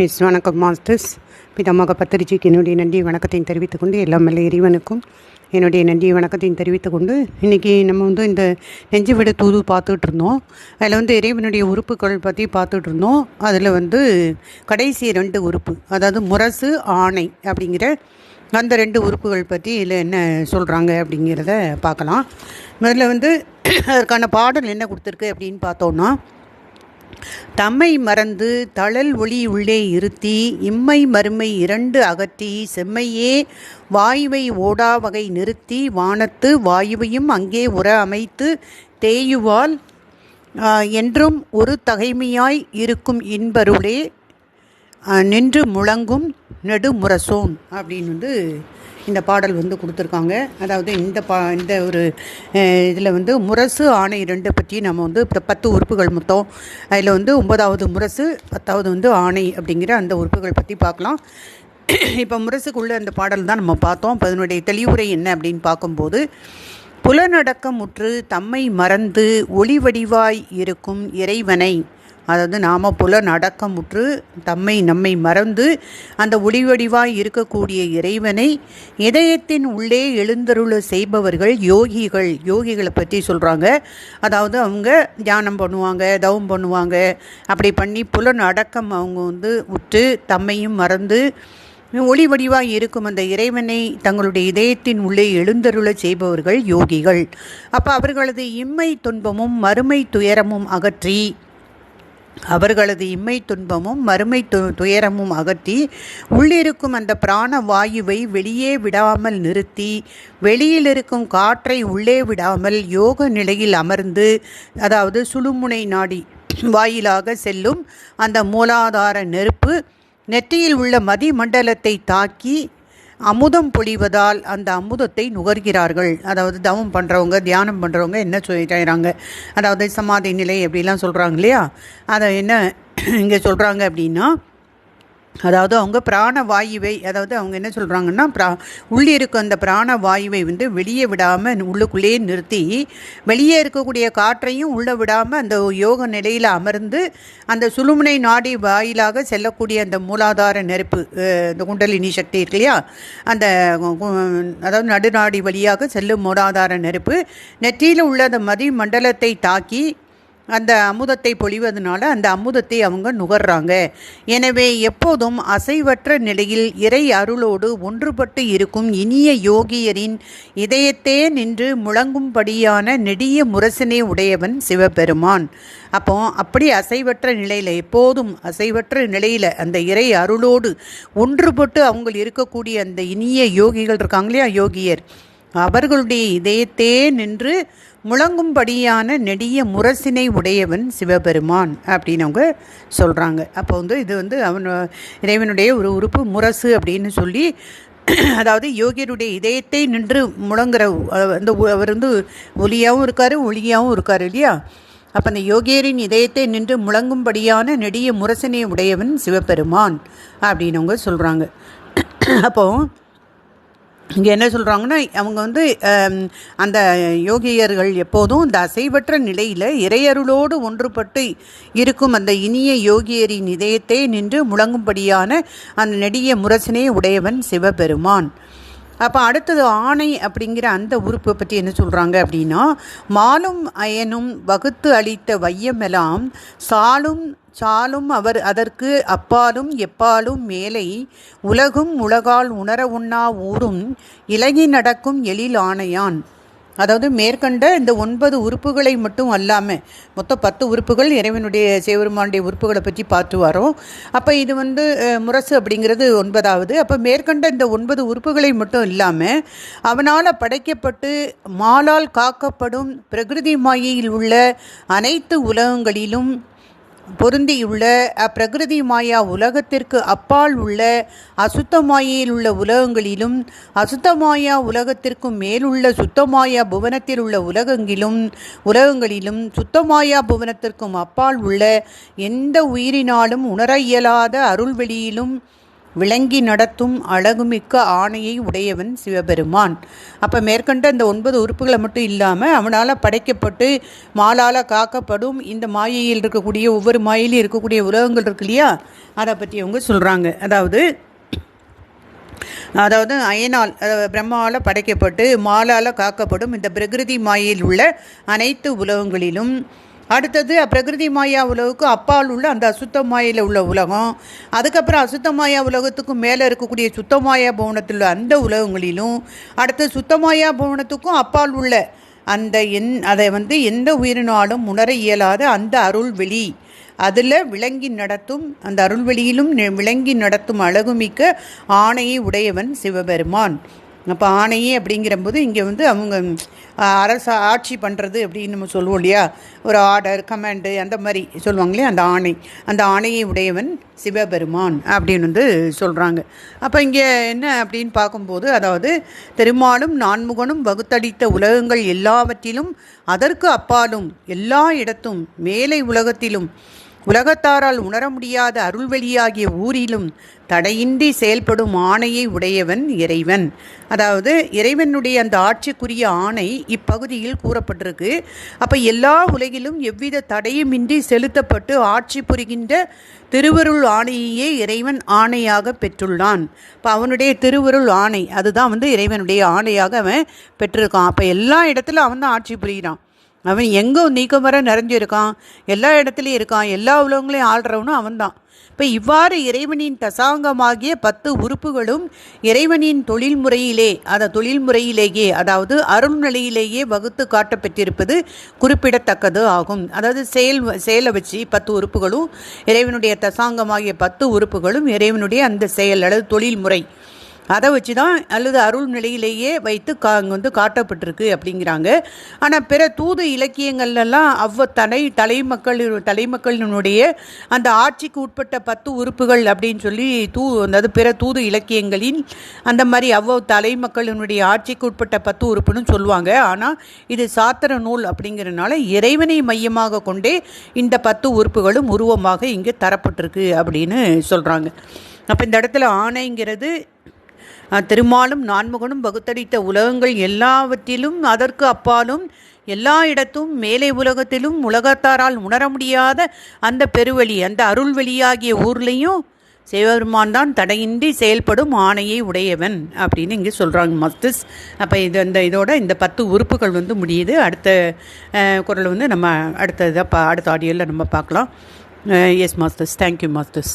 S வணக்கம் masters. பிதமாக பத்திரிச்சிக்கு என்னுடைய நன்றி வணக்கத்தையும் தெரிவித்துக் கொண்டு எல்லாம் மெல்ல இறைவனுக்கும் என்னுடைய நன்றி வணக்கத்தையும் தெரிவித்துக் கொண்டு இன்றைக்கி நம்ம வந்து இந்த நெஞ்சு விட தூது பார்த்துட்டு இருந்தோம். அதில் வந்து இறைவனுடைய உறுப்புகள் பற்றி பார்த்துட்டு இருந்தோம். அதில் வந்து கடைசி ரெண்டு உறுப்பு அதாவது முரசு ஆணை அப்படிங்கிற அந்த ரெண்டு உறுப்புகள் பற்றி இதில் என்ன சொல்கிறாங்க அப்படிங்கிறத பார்க்கலாம். முதல்ல வந்து அதற்கான பாடல் என்ன கொடுத்துருக்கு அப்படின்னு பார்த்தோன்னா தம்மை மறந்து தழல் ஒளி உள்ளே இருத்தி இம்மை மறுமை இரண்டு அகற்றி செம்மையே வாயுவை ஓடா வகை நிறுத்தி வானத்து வாயுவையும் அங்கே உற அமைத்து தேயுவால் என்றும் ஒரு தகைமையாய் இருக்கும் இன்பருளே நின்று முழங்கும் நெடுமுரசோன் அப்படின்னு வந்து இந்த பாடல் வந்து கொடுத்துருக்காங்க. அதாவது இந்த பா இந்த ஒரு இதில் வந்து முரசு ஆணை ரெண்டு பற்றி நம்ம வந்து பத்து உறுப்புகள் மொத்தம். அதில் வந்து ஒன்பதாவது முரசு பத்தாவது வந்து ஆணை அப்படிங்கிற அந்த உறுப்புகள் பற்றி பார்க்கலாம். இப்போ முரசுக்குள்ள அந்த பாடல் தான் நம்ம பார்த்தோம். இப்போ அதனுடைய தெளிவுரை என்ன அப்படின்னு பார்க்கும்போது புலநடக்கமுற்று தம்மை மறந்து ஒளி வடிவாய் இருக்கும் இறைவனை அதாவது நாம் புலனடக்கமுற்று தம்மை நம்மை மறந்து அந்த ஒளிவடிவாய் இருக்கக்கூடிய இறைவனை இதயத்தின் உள்ளே எழுந்தருள செய்பவர்கள் யோகிகள். யோகிகளை பற்றி சொல்கிறாங்க அதாவது அவங்க தியானம் பண்ணுவாங்க தவம் பண்ணுவாங்க. அப்படி பண்ணி புலன் அடக்கம் அவங்க வந்து உற்று தம்மையும் மறந்து ஒளி வடிவாய் இருக்கும் அந்த இறைவனை தங்களுடைய இதயத்தின் உள்ளே எழுந்தருளச் செய்பவர்கள் யோகிகள். அப்போ அவர்களது இம்மை துன்பமும் மறுமை துயரமும் அகற்றி அவர்களது இம்மை துன்பமும் மறுமை து துயரமும் அகற்றி உள்ளிருக்கும் அந்த பிராண வாயுவை வெளியே விடாமல் நிறுத்தி வெளியில் இருக்கும் காற்றை உள்ளே விடாமல் யோக நிலையில் அமர்ந்து அதாவது சுழுமுனை நாடி வாயிலாக செல்லும் அந்த மூலாதார நெருப்பு நெற்றியில் உள்ள மதிமண்டலத்தை தாக்கி அமுதம் பொழிவதால் அந்த அமுதத்தை நுகர்கிறார்கள். அதாவது தவம் பண்ணுறவங்க தியானம் பண்ணுறவங்க என்ன செய்கிறாங்க அதாவது சமாதி நிலை அப்படிலாம் சொல்கிறாங்க இல்லையா? அதை என்ன இங்கே சொல்கிறாங்க அப்படின்னா அதாவது அவங்க பிராண வாயுவை அதாவது அவங்க என்ன சொல்கிறாங்கன்னா பிரா உள்ளே இருக்க அந்த பிராண வாயுவை வந்து வெளியே விடாமல் உள்ளுக்குள்ளேயே நிறுத்தி வெளியே இருக்கக்கூடிய காற்றையும் உள்ளே விடாமல் அந்த யோக நிலையில் அமர்ந்து அந்த சுழுமுனை நாடி வாயிலாக செல்லக்கூடிய அந்த மூலாதார நெருப்பு இந்த குண்டலினி சக்தி இருக்கு இல்லையா? அந்த அதாவது நடுநாடி வழியாக செல்லும் மூலாதார நெருப்பு நெற்றியில் உள்ள அந்த மதி மண்டலத்தை தாக்கி அந்த அமுதத்தை பொழிவதனால அந்த அமுதத்தை அவங்க நுகர்றாங்க. எனவே எப்போதும் அசைவற்ற நிலையில் இறை அருளோடு ஒன்றுபட்டு இருக்கும் இனிய யோகியரின் இதயத்தே நின்று முழங்கும்படியான நெடிய முரசனை உடையவன் சிவபெருமான். அப்போ அப்படி அசைவற்ற நிலையில் எப்போதும் அசைவற்ற நிலையில் அந்த இறை அருளோடு ஒன்றுபட்டு அவங்க இருக்கக்கூடிய அந்த இனிய யோகிகள் இருக்காங்க இல்லையா? யோகியர். அவர்களுடைய இதயத்தே நின்று முழங்கும்படியான நெடிய முரசினை உடையவன் சிவபெருமான் அப்படின்னு அவங்க சொல்கிறாங்க அப்போ வந்து இது வந்து அவன் இறைவனுடைய ஒரு உறுப்பு முரசு அப்படின்னு சொல்லி அதாவது யோகியருடைய இதயத்தை நின்று முழங்குற அந்த ஒ- அவர் வந்து ஒலியாகவும் இருக்கார் ஒளியாகவும் இருக்கார் இல்லையா? அப்போ அந்த யோகியரின் இதயத்தை நின்று முழங்கும்படியான நெடிய முரசனை உடையவன் சிவபெருமான் அப்படின்னு அவங்க சொல்கிறாங்க அப்போது இங்கே என்ன சொல்கிறாங்கன்னா அவங்க வந்து அந்த யோகியர்கள் எப்போதும் இந்த அசைவற்ற நிலையில் இறையருளோடு ஒன்றுபட்டு இருக்கும் அந்த இனிய யோகியரின் இதயத்தை நின்று முழங்கும்படியான அந்த நெடிய முரசனே உடையவன் சிவபெருமான். அப்போ அடுத்தது ஆணை அப்படிங்கிற அந்த உறுப்பை பற்றி என்ன சொல்கிறாங்க அப்படின்னா மாலும் அயனும் வகுத்து அளித்த வையமெல்லாம் சாலும் சாலும் அவர் அதற்கு அப்பாலும் எப்பாலும் மேலை உலகும் உலகால் உணர உண்ணா ஊரும் இலகி நடக்கும் எழில் ஆணையான். அதாவது மேற்கண்ட இந்த ஒன்பது உறுப்புகளை மட்டும் அல்லாமல் மொத்தம் பத்து உறுப்புகள் இறைவனுடைய சேவருமானுடைய உறுப்புகளை பற்றி பார்த்து வரோம். அப்போ இது வந்து முரசு அப்படிங்கிறது ஒன்பதாவது. அப்போ மேற்கண்ட இந்த ஒன்பது உறுப்புகளை மட்டும் இல்லாமல் அவனால் படைக்கப்பட்டு மாலால் காக்கப்படும் பிரகிருதி மாயையில் உள்ள அனைத்து உலகங்களிலும் பொருந்தியுள்ள அப்பிரகிருதி மாயா உலகத்திற்கு அப்பால் உள்ள அசுத்தமாயையில் உள்ள உலகங்களிலும் அசுத்தமாயா உலகத்திற்கும் மேலுள்ள சுத்தமாயா புவனத்தில் உள்ள உலகங்களிலும் உலகங்களிலும் சுத்தமாயா புவனத்திற்கும் அப்பால் உள்ள எந்த உயிரினாலும் உணர இயலாத அருள்வெளியிலும் விளங்கி நடத்தும் அழகுமிக்க ஆணையை உடையவன் சிவபெருமான். அப்போ மேற்கண்ட இந்த ஒன்பது உறுப்புகளை மட்டும் இல்லாமல் அவனால் படைக்கப்பட்டு மாலால் காக்கப்படும் இந்த மாயையில் இருக்கக்கூடிய ஒவ்வொரு மாயிலையும் இருக்கக்கூடிய உலகங்கள் இருக்கு இல்லையா? அதை பற்றி அவங்க சொல்கிறாங்க அதாவது அதாவது அயனால் பிரம்மாவால் படைக்கப்பட்டு மாலால் காக்கப்படும் இந்த பிரகிருதி மாயில் உள்ள அனைத்து உலகங்களிலும் அடுத்தது பிரகிருதி மாயா உலகுக்கு அப்பால் உள்ள அந்த அசுத்த மாயில் உள்ள உலகம். அதுக்கப்புறம் அசுத்த மாயா உலகத்துக்கும் மேலே இருக்கக்கூடிய சுத்தமாயா பவனத்தில் உள்ள அந்த உலகங்களிலும் அடுத்து சுத்தமாயா பவனத்துக்கும் அப்பால் உள்ள அந்த என் அதை வந்து எந்த உயிரினாலும் உணர இயலாத அந்த அருள்வெளி. அதில் விளங்கி நடத்தும் அந்த அருள்வெளியிலும் விளங்கி நடத்தும் அழகுமிக்க ஆணையை உடையவன் சிவபெருமான். அப்போ ஆணையே அப்படிங்கிறபோது இங்கே வந்து அவங்க அரசு ஆட்சி பண்ணுறது அப்படின்னு நம்ம சொல்லுவோம் இல்லையா? ஒரு ஆர்டர் கமாண்டு அந்த மாதிரி சொல்லுவாங்க இல்லையா? அந்த ஆணை. அந்த ஆணையை உடையவன் சிவபெருமான் அப்படின்னு வந்து சொல்கிறாங்க அப்போ இங்கே என்ன அப்படின்னு பார்க்கும்போது அதாவது திருமாலும் நான்முகனும் வகுத்தடித்த உலகங்கள் எல்லாவற்றிலும் அதற்கு அப்பாலும் எல்லா இடத்தும் மேலை உலகத்திலும் உலகத்தாரால் உணர முடியாத அருள்வெளியாகிய ஊரிலும் தடையின்றி செயல்படும் ஆணையை உடையவன் இறைவன். அதாவது இறைவனுடைய அந்த ஆட்சிக்குரிய ஆணை இப்பகுதியில் கூறப்பட்டிருக்கு. அப்போ எல்லா உலகிலும் எவ்வித தடையுமின்றி செலுத்தப்பட்டு ஆட்சி புரிகின்ற திருவருள் ஆணையையே இறைவன் ஆணையாக பெற்றுள்ளான். இப்போ அவனுடைய திருவருள் ஆணை அதுதான் வந்து இறைவனுடைய ஆணையாக அவன் பெற்றிருக்கான். அப்போ எல்லா இடத்துலையும் அவன் தான் ஆட்சி புரிகிறான். அவன் எங்கே நீக்கம் வர நிறைஞ்சிருக்கான் எல்லா இடத்துலையும் இருக்கான். எல்லா உலகங்களையும் ஆள்றவனும் அவன்தான். இப்போ இவ்வாறு இறைவனின் தசாங்கமாகிய பத்து உறுப்புகளும் இறைவனின் தொழில்முறையிலே அந்த தொழில்முறையிலேயே அதாவது அருள்நிலையிலேயே வகுத்து காட்டப்பெற்றிருப்பது குறிப்பிடத்தக்கது ஆகும். அதாவது செயல் செயலை வச்சு பத்து உறுப்புகளும் இறைவனுடைய தசாங்கமாகிய பத்து உறுப்புகளும் இறைவனுடைய அந்த செயல் அல்லது தொழில்முறை. அதை வச்சு தான் அல்லது அருள் நிலையிலேயே வைத்து கா அங்கே வந்து காட்டப்பட்டிருக்கு அப்படிங்கிறாங்க. ஆனால் பிற தூது இலக்கியங்கள்லாம் அவ்வ தலை தலைமக்கள் தலைமக்களினுடைய அந்த ஆட்சிக்கு உட்பட்ட பத்து உறுப்புகள் அப்படின்னு சொல்லி தூ அதாவது பிற தூது இலக்கியங்களின் அந்த மாதிரி அவ்வளவு தலைமக்களினுடைய ஆட்சிக்கு உட்பட்ட பத்து உறுப்புன்னு சொல்லுவாங்க. ஆனால் இது சாத்திர நூல் அப்படிங்கிறதுனால இறைவனை மையமாக கொண்டே இந்த பத்து உறுப்புகளும் உருவமாக இங்கே தரப்பட்டிருக்கு அப்படின்னு சொல்கிறாங்க அப்போ இந்த இடத்துல ஆணைங்கிறது திருமாலும் நான்முகனும் வகுத்தளித்த உலகங்கள் எல்லாவற்றிலும் அதற்கு அப்பாலும் எல்லா இடத்தும் மேலே உலகத்திலும் உலகத்தாரால் உணர முடியாத அந்த பெருவழி அந்த அருள்வெளியாகிய ஊர்லேயும் சிவபெருமான் தான் தடையின்றி செயல்படும் ஆணையை உடையவன் அப்படின்னு இங்கே சொல்கிறாங்க மஸ்திஸ். அப்போ இது அந்த இதோட இந்த பத்து உறுப்புகள் வந்து முடியுது. அடுத்த குரல் வந்து நம்ம அடுத்த இதை அடுத்த ஆடியோவில் நம்ம பார்க்கலாம். S masters thank you masters